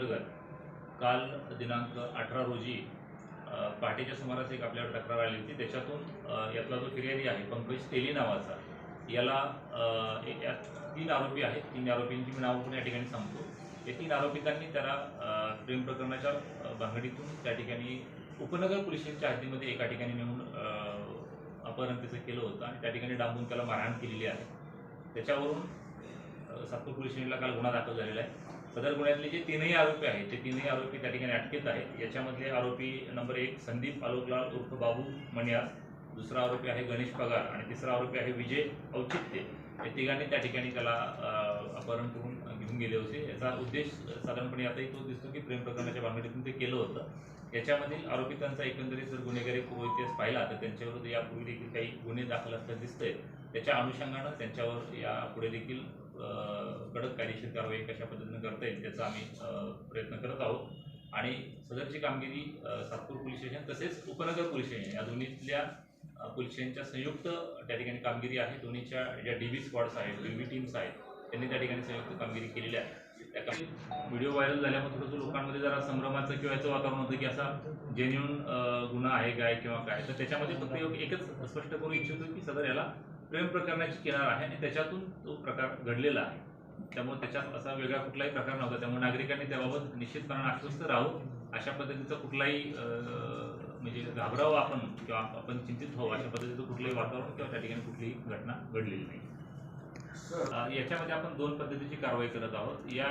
अंतर्गत काल दिनांक अठरा रोजी पहाटेच्या सुमारास एक आपल्यावर तक्रार आली होती. त्याच्यातून यातला जो फिर्यादी आहे पंकज तेली नावाचा याला एक- यात तीन आरोपी आहेत. तीन आरोपींची मी नावं पण या ठिकाणी सांगतो. या तीन आरोपितांनी त्याला प्रेम प्रकरणाच्या भांगडीतून त्या ठिकाणी उपनगर पोलीस स्टेशनच्या हद्दीमध्ये एका ठिकाणी नेऊन अपहरण त्याचं केलं होतं आणि त्या ठिकाणी डांबून त्याला मारहाण केलेली आहे. त्याच्यावरून सातपूर पोलीस स्टेशनला काल गुन्हा दाखल झालेला आहे. सदर गुन्ह्यातले जे तीनही आरोपी आहेत ते तीनही आरोपी त्या ठिकाणी अटकेत आहेत. याच्यामधले आरोपी नंबर एक संदीप आलोकलाल उर्फ बाबू मणियास दुसरा आरोपी आहे गणेश पगार आणि तिसरा आरोपी आहे विजय औचित्य. या तिघांनी त्या ठिकाणी त्याला अपहरण करून घेऊन गेले होते. याचा उद्देश साधारणपणे आताही तो दिसतो की प्रेम प्रकरणाच्या भानगडीतून ते केलं होतं. याच्यामधील आरोपितांचा एकंदरीत जर गुन्हेगारी पूर्व इतिहास पाहिला तर त्यांच्याविरुद्ध यापूर्वी देखील काही गुन्हे दाखल असल्याचं दिसतंय. त्याच्या अनुषंगानं त्यांच्यावर यापुढे देखील कडक कायदेशीर कारवाई कशा पद्धतीनं करता येईल त्याचा आम्ही प्रयत्न करत आहोत. आणि सदरची कामगिरी सातपूर पोलीस स्टेशन तसेच उपनगर पोलीस स्टेशन या दोन्हीतल्या पोलीस स्टेशनच्या संयुक्त त्या ठिकाणी कामगिरी आहे. दोन्हीच्या ज्या डी बी स्क्वॉड्स आहेत डी बी टीम्स आहेत त्यांनी त्या ठिकाणी संयुक्त कामगिरी केलेली आहे. त्या काम व्हिडिओ व्हायरल झाल्यामुळे थोडंसं लोकांमध्ये जरा संभ्रमाचं किंवा याचं वातावरण होतं की असा जेन्युन गुन्हा आहे काय किंवा काय. तर त्याच्यामध्ये फक्त एकच स्पष्ट करू इच्छितो की सदर याला प्रेम प्रकरणाची किनार आहे आणि त्याच्यातून तो प्रकार घडलेला आहे. त्यामुळे त्याच्यात असा वेगळा कुठलाही प्रकार नव्हता. त्यामुळे नागरिकांनी त्याबाबत निश्चितपणे आश्वस्त राहू अशा पद्धतीचं कुठलाही म्हणजे घाबरावं आपण किंवा आपण चिंतित व्हावं अशा पद्धतीचं कुठलंही वातावरण किंवा त्या ठिकाणी कुठलीही घटना घडलेली नाही. याच्यामध्ये आपण दोन पद्धतीची कारवाई करत आहोत. या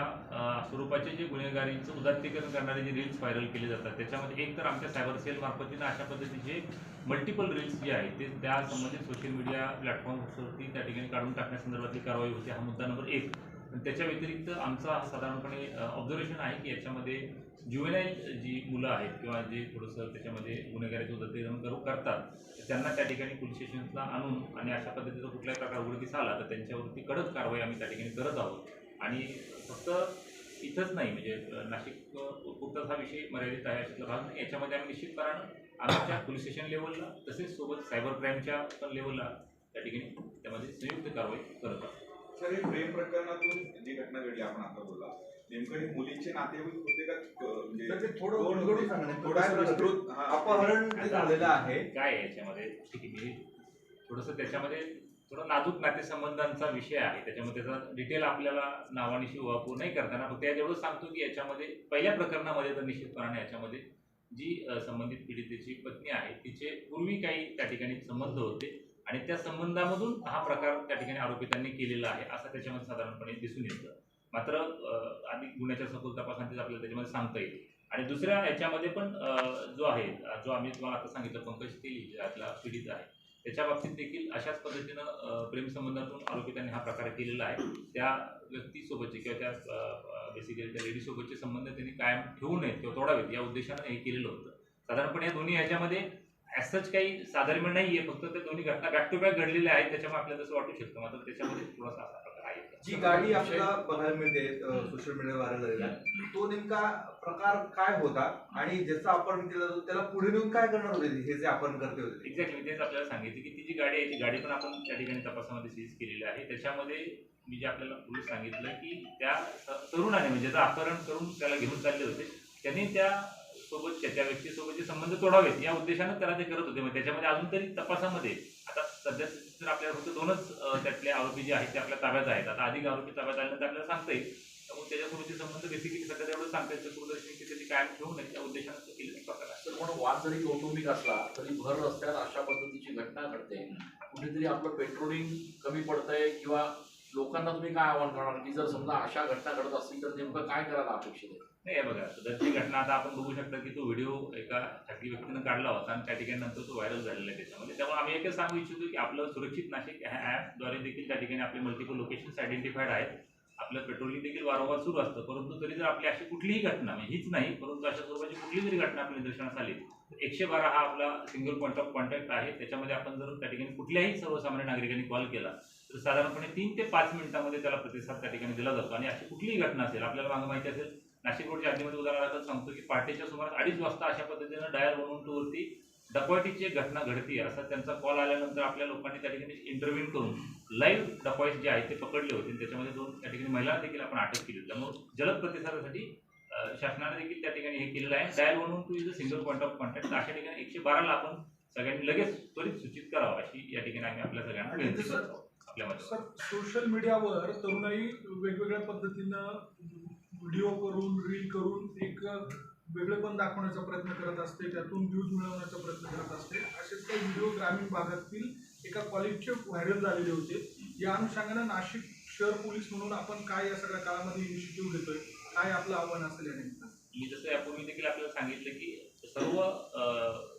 स्वरूपाचे जे गुन्हेगारीचं उदात्तीकरण करणारे जे रील्स व्हायरल केले जातात त्याच्यामध्ये एक तर आमच्या सायबर सेल मार्फतीनं अशा पद्धतीचे मल्टिपल रील्स जे आहेत ते त्या संबंधित सोशल मीडिया प्लॅटफॉर्मवरती त्या ठिकाणी काढून टाकण्यासंदर्भातली कारवाई होते. हा मुद्दा नंबर एक. त्याच्या व्यतिरिक्त आमचा साधारणपणे ऑब्झर्वेशन आहे की याच्यामध्ये ज्युवेनाईल जी मुलं आहेत किंवा जे थोडंसं त्याच्यामध्ये गुन्हेगारीचं उदात्तीकरण करू करतात त्यांना त्या ठिकाणी पोलीस स्टेशनला आणून आणि अशा पद्धतीचा कुठलाही प्रकार उघडकीस आला तर त्यांच्यावरती कडक कारवाई आम्ही त्या ठिकाणी करत आहोत. आणि फक्त इथंच नाही म्हणजे नाशिक पुरताच हा विषय मर्यादित आहे अशातला भाग नाही. याच्यामध्ये आम्ही निश्चितपणानं आमच्या पोलीस स्टेशन लेवलला तसेच सोबत सायबर क्राईमच्या पण लेवलला त्या ठिकाणी त्यामध्ये संयुक्त कारवाई करत आहोत. सर हे प्रेम प्रकरणातून जी घटना घडली आपण आता बोलला नेमकं हे मुलीचे नातेवाईक होते का म्हणजे तर ते थोडं उलगडून? सांगा विस्तृत, हा. अपहरण जे झालेलं आहे. काय आहे याच्यामध्ये? ठीक आहे मी थोडंसं त्याच्यामध्ये थोडं नाजूक नातेसंबंधांचा विषय आहे. त्याच्यामध्ये त्याचा डिटेल आपल्याला नावानिशी वापरू नाही करताना फक्त यात एवढं सांगतो की याच्यामध्ये पहिल्या प्रकरणामध्ये तर निश्चितपणाने याच्यामध्ये जी अ, संबंधित पीडितेची पत्नी आहे तिचे पूर्वी काही त्या ठिकाणी संबंध होते. आणि त्या संबंधामधून हा प्रकार त्या ठिकाणी आरोपितांनी केलेला आहे असं त्याच्यामध्ये साधारणपणे दिसून येतं. मात्र अधिक गुन्ह्याच्या सखोल तपासांतीच आपल्याला त्याच्यामध्ये सांगता येईल. आणि दुसऱ्या याच्यामध्ये पण जो आहे जो आम्ही तुम्हाला आता सांगितलं पंकज तेली आपला पीडित आहे त्याच्या बाबतीत देखील अशाच पद्धतीनं प्रेमसंबंधातून आरोपितांनी हा प्रकार केलेला आहे. त्या व्यक्तीसोबतचे किंवा त्या बेसिकली त्या लेडीसोबतचे संबंध त्यांनी कायम ठेवू नयेत किंवा तोडावेत या उद्देशानं हे केलेलं होतं. साधारणपणे या दोन्ही ह्याच्यामध्ये ॲसच काही साधारण नाही आहे फक्त ते दोन्ही घटना बॅक टू बॅक घडलेल्या आहेत त्याच्यामुळे आपल्याला तसं वाटू शकतं. मात्र त्याच्यामध्ये थोडासा असा प्रकार आहे. जी गाडी आपल्याला बघायला मिळते सोशल मीडिया व्हायरल झालेला तो नेमका प्रकार काय होता? आणि ज्याचा अपहरण केलं त्याला पुढे नेऊन काय करणार होते हे जे अपहरण करते होते एक्झॅक्टली तेच आपल्याला सांगितलं की ती जी गाडी आहे ती गाडी पण आपण त्या ठिकाणी तपासामध्ये सीज केलेली आहे. त्याच्यामध्ये मी जे आपल्याला पोलीस सांगितलं की त्या तरुणाने म्हणजे अपहरण करून त्याला घेऊन चालले होते त्यांनी त्या सोबतच्या त्या व्यक्तीसोबतचे संबंध तोडावेत या उद्देशानं त्याला ते करत होते. मग त्याच्यामध्ये अजून तरी तपासामध्ये आता सध्या तर आपल्याला फक्त दोनच त्यातले आरोपी जे आहेत ते आपल्या ताब्यात आहेत. आता अधिक आरोपी ताब्यात आल्यानंतर आपल्याला सांगता येईल. त्यामुळे त्याच्यासोबतचे संबंध बेसिकली सध्या तेवढं सांगता येईल. सूरदर्शनी की त्याची कायम ठेवू नये त्या उद्देशानं केलेला प्रकार आहे. तर म्हणून वाद जरी कौटुंबिक असला तरी भर रस्त्यात अशा पद्धतीची घटना घडते. कुठेतरी आपलं पेट्रोलिंग कमी पडतंय किंवा लोकांना तुम्ही काय आव्हान करणार? की जर समजा अशा घटना घडत असतील तर नेमकं काय करायला अपेक्षित आहे? नाही बघा सदरची घटना आता आपण बघू शकता की तो व्हिडिओ एका खाजगी व्यक्तीनं काढला होता आणि त्या ठिकाणी नंतर तो व्हायरल झालेला आहे त्याच्यामध्ये. त्यामुळे आम्ही एकच सांगू इच्छितो की आपलं सुरक्षित नाशिक ह्या ॲपद्वारे देखील त्या ठिकाणी आपले मल्टिपल लोकेशन्स आयडेंटिफाईड आहेत. आपलं पेट्रोलिंग देखील वारंवार सुरू असतं. परंतु तरी जर आपली अशी कुठलीही घटना म्हणजे हीच नाही परंतु अशा स्वरूपाची कुठली जरी घटना आपल्या निदर्शनास आली तर एकशे बारा हा आपला सिंगल पॉईंट ऑफ कॉन्टॅक्ट आहे. त्याच्यामध्ये आपण जर त्या ठिकाणी कुठल्याही सर्वसामान्य नागरिकांनी कॉल केला तर साधारणपणे तीन ते पाच मिनिटामध्ये त्याला प्रतिसाद त्या ठिकाणी दिला जातो. आणि अशी कुठलीही घटना असेल आपल्याला मागं माहिती असेल नाशिक रोडच्या हद्दीमध्ये उदाहरणार्थ सांगतो की पहाटेच्या सुमारास अडीच वाजता अशा पद्धतीनं डायल वन टू वरती डकॉयटीची घटना घडती. असा त्यांचा कॉल आल्यानंतर आपल्या लोकांनी त्या ठिकाणी इंटरव्ह्यू करून लाईव्ह डकॉईट जे आहेत ते पकडले होते. आणि त्याच्यामध्ये दोन त्या ठिकाणी महिला देखील आपण अटक केली. होती त्यामुळे जलद प्रतिसादासाठी शासनाने देखील त्या ठिकाणी हे केलेलं आहे. Dial one two is a single point of contact अशा ठिकाणी एकशे बाराला आपण सगळ्यांनी लगेच त्वरित सूचित करावं अशी या ठिकाणी आम्ही आपल्या सगळ्यांना विनंती करतो. सर सोशल मीडियावर तरुणाई वेगवेगळ्या पद्धतीनं व्हिडिओ करून रील करून एक वेगळेपण दाखवण्याचा प्रयत्न करत असते त्यातून व्ह्यूज मिळवण्याचा प्रयत्न करत असते. असेच काही व्हिडिओ ग्रामीण भागातील एका कॉलेजचे व्हायरल झालेले होते. या अनुषंगाने नाशिक शहर पोलीस म्हणून आपण काय या सगळ्या काळामध्ये इनिशिएटिव्ह घेतोय? काय आपलं आव्हान असेल या निमित्तानं मी जसं यापूर्वी देखील आपल्याला सांगितलं की सर्व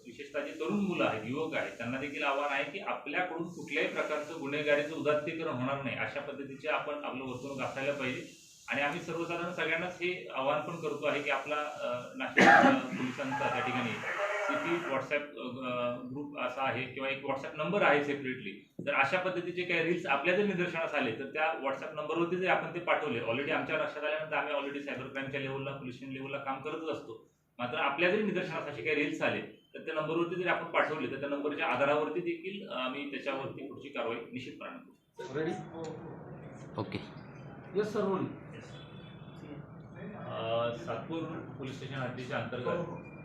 विशेषतः जे तरुण मुलं आहेत युवक आहेत त्यांना देखील आव्हान आहे की आपल्याकडून कुठल्याही प्रकारचं गुन्हेगारीचं उदात्तीकरण होणार नाही अशा पद्धतीचे आपण आपलं वर्तणूक असायला पाहिजे. आणि आम्ही सर्वसाधारण सगळ्यांनाच हे आवाहन पण करतो आहे की आपला नाशिक पोलिसांचा त्या ठिकाणी सिटी व्हॉट्सॲप ग्रुप असा आहे किंवा एक व्हॉट्सॲप नंबर आहे सेपरेटली तर अशा पद्धतीचे काही रील्स आपल्या जर निदर्शनास आले तर त्या व्हॉट्सॲप नंबरवरती जर आपण ते पाठवले ऑलरेडी आमच्या लक्षात आल्यानंतर आम्ही ऑलरेडी सायबर क्राईमच्या लेवलला पोलीस स्टेशन लेवलला काम करतच असतो. मात्र आपल्या जरी निदर्शनास असे काही रील्स आले तर त्या नंबरवरती जरी आपण पाठवले तर त्या नंबरच्या आधारावरती देखील आम्ही त्याच्यावरती पुढची कारवाई निश्चितपणे करू ready okay yes sir Satpur police station हद्दीच्या अंतर्गत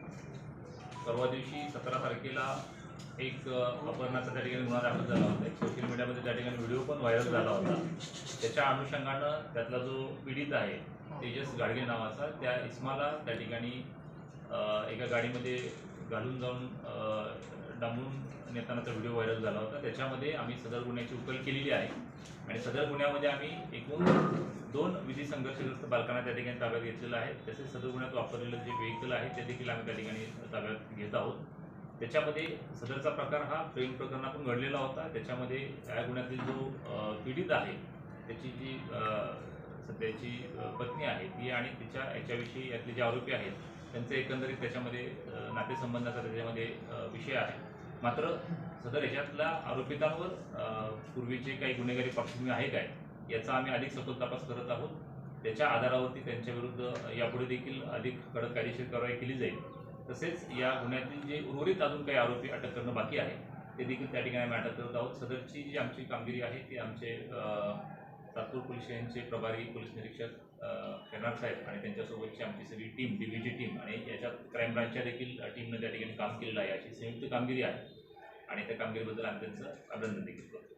परवा दिवशी सतरा तारखेला एक अपहरणाचा त्या ठिकाणी गुन्हा दाखल झाला होता. एक सोशल मीडियामध्ये त्या ठिकाणी व्हिडिओ पण व्हायरल झाला होता. त्याच्या अनुषंगानं त्यातला जो पीडित आहे तेजस गाडगे नावाचा त्या इस्माला त्या ठिकाणी एका गाडीमध्ये घालून जाऊन डांबून नेतानाचा व्हिडिओ व्हायरल झाला होता. त्याच्यामध्ये आम्ही सदर गुन्ह्याची उकल केलेली आहे. आणि सदर गुन्ह्यामध्ये आम्ही एकूण दोन विधी संघर्षग्रस्त बालकांना त्या ठिकाणी ताब्यात घेतलेलं आहे. तसेच सदर गुन्ह्यात वापरलेलं जे व्हेकल आहे ते देखील आम्ही त्या ठिकाणी ताब्यात घेत आहोत. त्याच्यामध्ये सदरचा प्रकार हा प्रेम प्रकरणातून घडलेला होता. त्याच्यामध्ये या गुन्ह्यातील जो पीडित आहे त्याची जी सध्याची पत्नी आहे ती आणि तिच्या याच्याविषयी यातले जे आरोपी आहेत त्यांचे एकंदरीत त्याच्यामध्ये नातेसंबंधाचा त्याच्यामध्ये विषय आहे. मात्र सदर याच्यातल्या आरोपितांवर पूर्वीचे काही गुन्हेगारी पार्श्वभूमी आहे काय याचा आम्ही अधिक सखोल तपास करत आहोत. त्याच्या आधारावरती त्यांच्या विरुद्ध यापुढे देखील अधिक कडक कायदेशीर कारवाई केली जाईल. तसेच या गुन्ह्यातील जे उर्वरित अजून काही आरोपी अटक करणं बाकी आहे ते देखील त्या ठिकाणी आम्ही अटक करत आहोत. सदरची जी आमची कामगिरी आहे ती आमचे अ, सातपूर पोलीस स्टेशनचे प्रभारी पोलीस निरीक्षक अ, साहेब आणि त्यांच्यासोबतची आमची सगळी टीम डीबीची टीम आणि याच्यात क्राईम ब्रांचच्या देखील टीमनं त्या ठिकाणी काम केलेलं आहे. अशी संयुक्त कामगिरी आहे आणि त्या कामगिरीबद्दल आम्ही त्यांचं अभिनंदन देखील करतो.